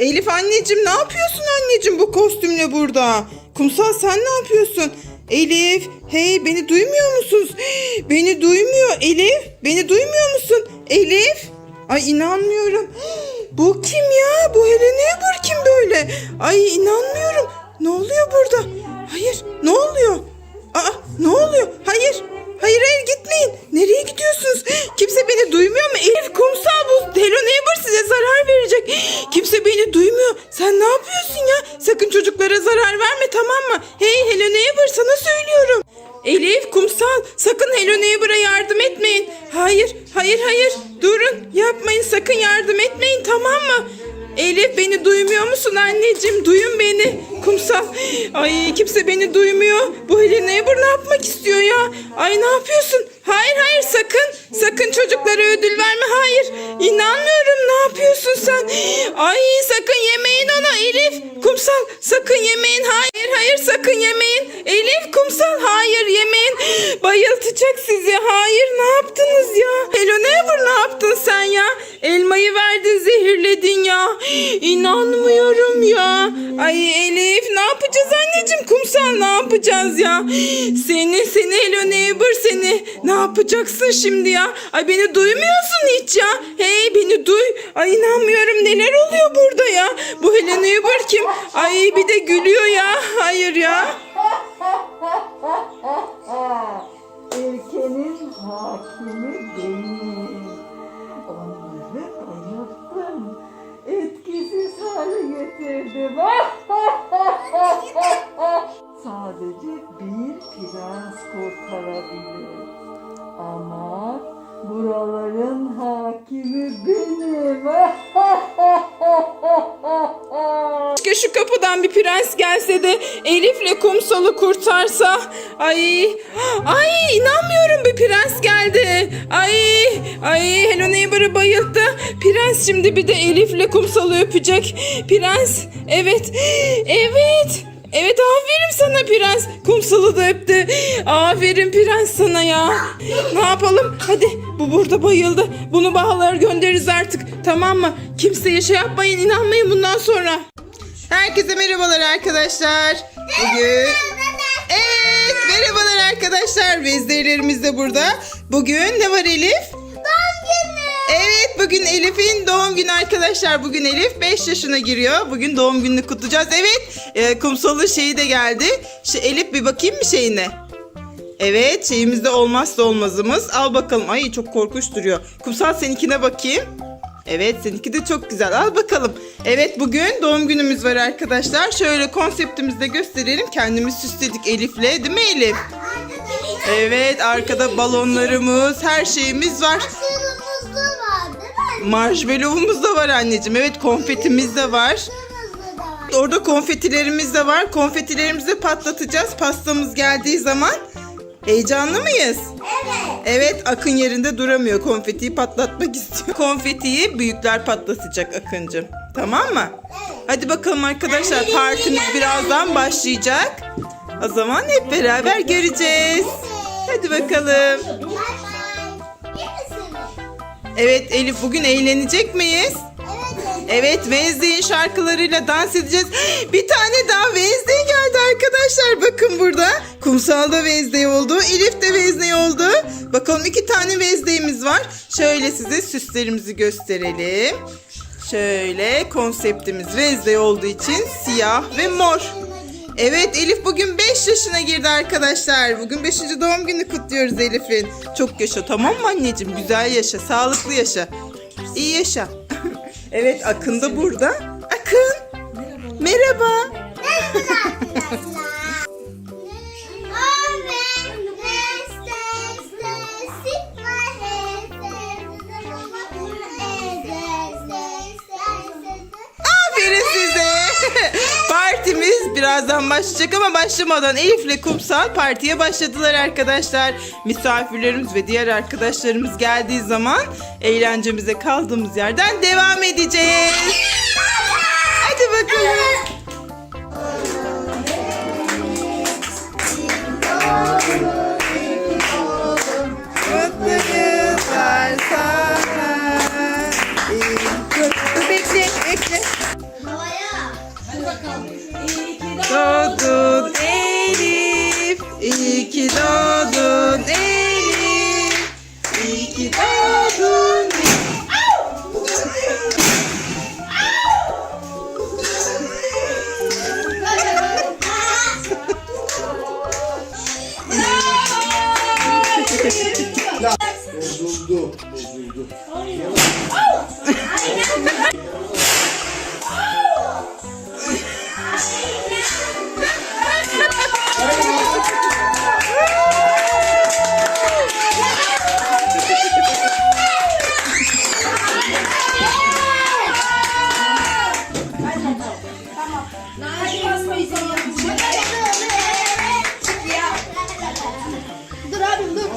Elif anneciğim ne yapıyorsun anneciğim bu kostümle burada? Kumsal sen ne yapıyorsun? Elif, hey beni duymuyor musunuz? Beni duymuyor Elif. Beni duymuyor musun? Elif. Ay inanmıyorum. Bu kim ya? Bu Helen Eber kim böyle? Ay inanmıyorum. Ne oluyor burada? Hayır, ne oluyor? Aa, ne oluyor? Hayır. Hayır hayır Elif kumsal sakın Hello Neighbor'a yardım etmeyin. Hayır hayır hayır durun yapmayın sakın yardım etmeyin tamam mı? Elif beni duymuyor musun anneciğim? Duyun beni. Kumsal. Ay kimse beni duymuyor. Bu Helen Neighbor ne yapmak istiyor ya? Ay ne yapıyorsun? Hayır hayır sakın. Sakın çocuklara ödül verme. Hayır. İnanmıyorum. Yapıyorsun sen? Ay sakın yemeyin ona Elif. Kumsal sakın yemeyin. Hayır hayır sakın yemeyin. Elif kumsal hayır yemeyin. Bayıltacak sizi. Hayır ne yaptınız ya? Hello Neighbor ne yaptın sen ya? Elmayı verdin zehirledin ya. İnanmıyorum ya. Ay yapacağız anneciğim? Kumsal ne yapacağız ya? Seni seni Hello Neighbor seni. Ne yapacaksın şimdi ya? Ay beni duymuyorsun hiç ya. Hey beni duy. Ay inanmıyorum neler oluyor burada ya? Bu Hello Neighbor kim? Ay bir de gülüyor ya. Hayır ya. Ülkenin hakimi benim. Onları bayılttım. Etkisiz hale getirdim. Buraların hakimi benim. Keşke şu kapıdan bir prens gelse de Elif'le kumsalı kurtarsa. Ay, ay inanmıyorum bir prens geldi. Ay, ay Hello Neighbor'ı bayılttı. Prens şimdi bir de Elif'le kumsalı öpecek. Prens, evet, evet. Evet aferin sana prens. Kumsalı da öptü. Aferin prens sana ya. Ne yapalım? Hadi bu burada bayıldı. Bunu bağlar göndeririz artık. Tamam mı? Kimseye şey yapmayın inanmayın bundan sonra. Herkese merhabalar arkadaşlar. Bugün... Evet merhabalar arkadaşlar. Vezdelerimiz de burada. Bugün ne var Elif? Evet bugün Elif'in doğum günü arkadaşlar. Bugün Elif 5 yaşına giriyor. Bugün doğum gününü kutlayacağız. Evet e, kumsalı şeyi de geldi. Şu Elif bir bakayım mı şeyine? Evet şeyimizde olmazsa olmazımız. Al bakalım. Ay çok korkunç duruyor. Kumsal seninkine bakayım. Evet seninki de çok güzel. Al bakalım. Evet bugün doğum günümüz var arkadaşlar. Şöyle konseptimizi de gösterelim. Kendimiz süsledik Elif'le. Değil mi Elif? Evet arkada balonlarımız her şeyimiz var. Marshmallow'umuz da var anneciğim. Evet konfetimiz de var. Orada konfetilerimiz de var. Konfetilerimizi patlatacağız pastamız geldiği zaman. Heyecanlı mıyız? Evet. Evet Akın yerinde duramıyor. Konfetiyi patlatmak istiyor. Konfetiyi büyükler patlatacak Akıncım. Tamam mı? Hadi bakalım arkadaşlar partimiz birazdan başlayacak. O zaman hep beraber göreceğiz. Hadi bakalım. Evet Elif bugün eğlenecek miyiz? Evet. Wednesday'in şarkılarıyla dans edeceğiz. Bir tane daha Wednesday geldi arkadaşlar. Bakın burada. Kumsalda Wednesday oldu. Elif de Wednesday oldu. Bakalım iki tane Wednesday'imiz var. Şöyle size süslerimizi gösterelim. Şöyle konseptimiz Wednesday olduğu için siyah ve mor. Evet Elif bugün 5 yaşına girdi arkadaşlar. Bugün 5. doğum günü kutluyoruz Elif'in. Çok yaşa tamam mı anneciğim? Güzel yaşa, sağlıklı yaşa. İyi yaşa. Evet Akın da burada. Akın. Merhaba. Birazdan başlayacak ama başlamadan Elif'le Kumsal partiye başladılar arkadaşlar. Misafirlerimiz ve diğer arkadaşlarımız geldiği zaman eğlencemize kaldığımız yerden devam edeceğiz. Hadi bakalım. Doğdun Elif. İyi ki doğdun Bozuldu, bozuldu. Dur abim dur.